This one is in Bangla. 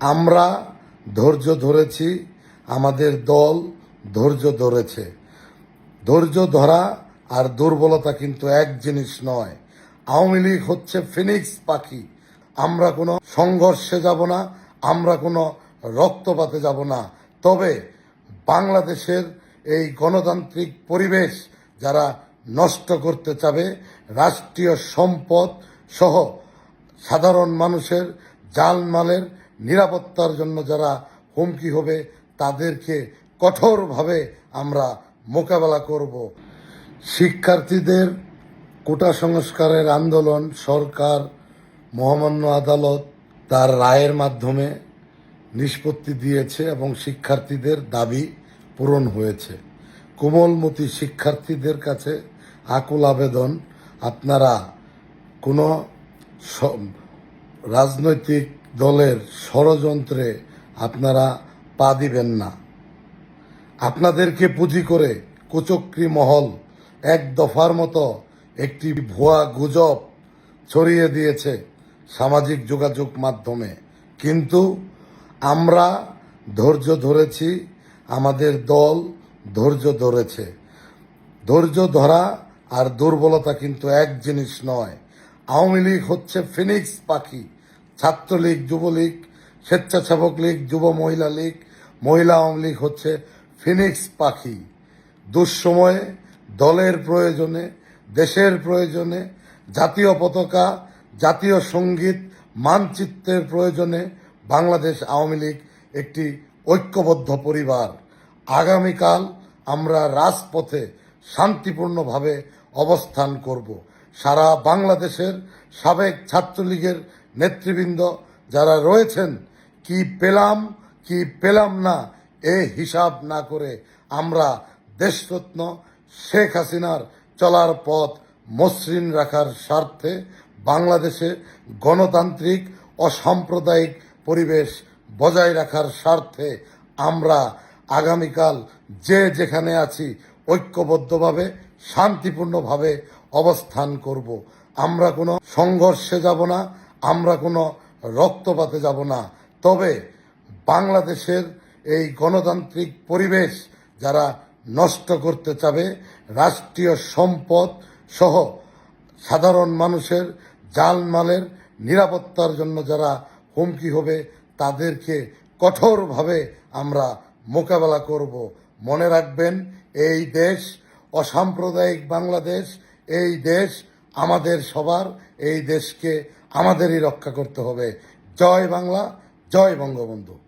আমরা ধৈর্য ধরেছি, আমাদের দল ধৈর্য ধরেছে। ধৈর্য ধরা আর দুর্বলতা কিন্তু এক জিনিস নয়। আওয়ামী লীগ হচ্ছে ফিনিক্স পাখি। আমরা কোনো সংঘর্ষে যাব না, আমরা কোনো রক্তপাতে যাব না। তবে বাংলাদেশের এই গণতান্ত্রিক পরিবেশ যারা নষ্ট করতে চাবে, রাষ্ট্রীয় সম্পদ সহ সাধারণ মানুষের জানমালের নিরাপত্তার জন্য যারা হুমকি হবে, তাদেরকে কঠোরভাবে আমরা মোকাবেলা করব। শিক্ষার্থীদের কোটা সংস্কারের আন্দোলন সরকার মহামান্য আদালত তার রায়ের মাধ্যমে নিষ্পত্তি দিয়েছে এবং শিক্ষার্থীদের দাবি পূরণ হয়েছে। কোমলমতি শিক্ষার্থীদের কাছে আকুল আবেদন, আপনারা কোনো রাজনৈতিক দলের ষড়যন্ত্রে আপনারা পা দিবেন না। আপনাদেরকে পুঁজি করে কুচক্রি মহল এক দফার মতো একটি ভুয়া গুজব ছড়িয়ে দিয়েছে সামাজিক যোগাযোগ মাধ্যমে। কিন্তু আমরা ধৈর্য ধরেছি, আমাদের দল ধৈর্য ধরেছে। ধৈর্য ধরা আর দুর্বলতা কিন্তু এক জিনিস নয়। আওয়ামী লীগ হচ্ছে ফিনিক্স পাখি। ছাত্রলীগ, যুবলীগ, স্বেচ্ছাসেবক লীগ, যুব মহিলা লীগ, মহিলা আওয়ামী লীগ হচ্ছে ফিনিক্স পাখি। দুঃসময়ে দলের প্রয়োজনে, দেশের প্রয়োজনে, জাতীয় পতাকা, জাতীয় সংগীত, মানচিত্রের প্রয়োজনে বাংলাদেশ আওয়ামী লীগ একটি ঐক্যবদ্ধ পরিবার। আগামীকাল আমরা রাজপথে শান্তিপূর্ণভাবে অবস্থান করব। সারা বাংলাদেশের সাবেক ছাত্রলীগের নেতৃবৃন্দ যারা রয়েছেন, কি পেলাম কি পেলাম না, এ হিসাব না করে আমরা দেশরত্ন শেখ হাসিনার চলার পথ মসৃণ রাখার স্বার্থে বাংলাদেশে গণতান্ত্রিক ও সাম্প্রদায়িক পরিবেশ বজায় রাখার স্বার্থে আমরা আগামীকাল যে যেখানে আছি ঐক্যবদ্ধভাবে, শান্তিপূর্ণভাবে অবস্থান করব। আমরা কোনো সংঘর্ষে যাব না আমরা কোনো রক্তপাতে যাব না। তবে বাংলাদেশের এই গণতান্ত্রিক পরিবেশ যারা নষ্ট করতে চাবে, রাষ্ট্রীয় সম্পদ সহ সাধারণ মানুষের জানমালের নিরাপত্তার জন্য যারা হুমকি হবে, তাদেরকে কঠোরভাবে আমরা মোকাবেলা করব। মনে রাখবেন, এই দেশ অসাম্প্রদায়িক বাংলাদেশ, এই দেশ আমাদের সবার, এই দেশকে আমাদেরই রক্ষা করতে হবে। জয় বাংলা জয় বঙ্গবন্ধু।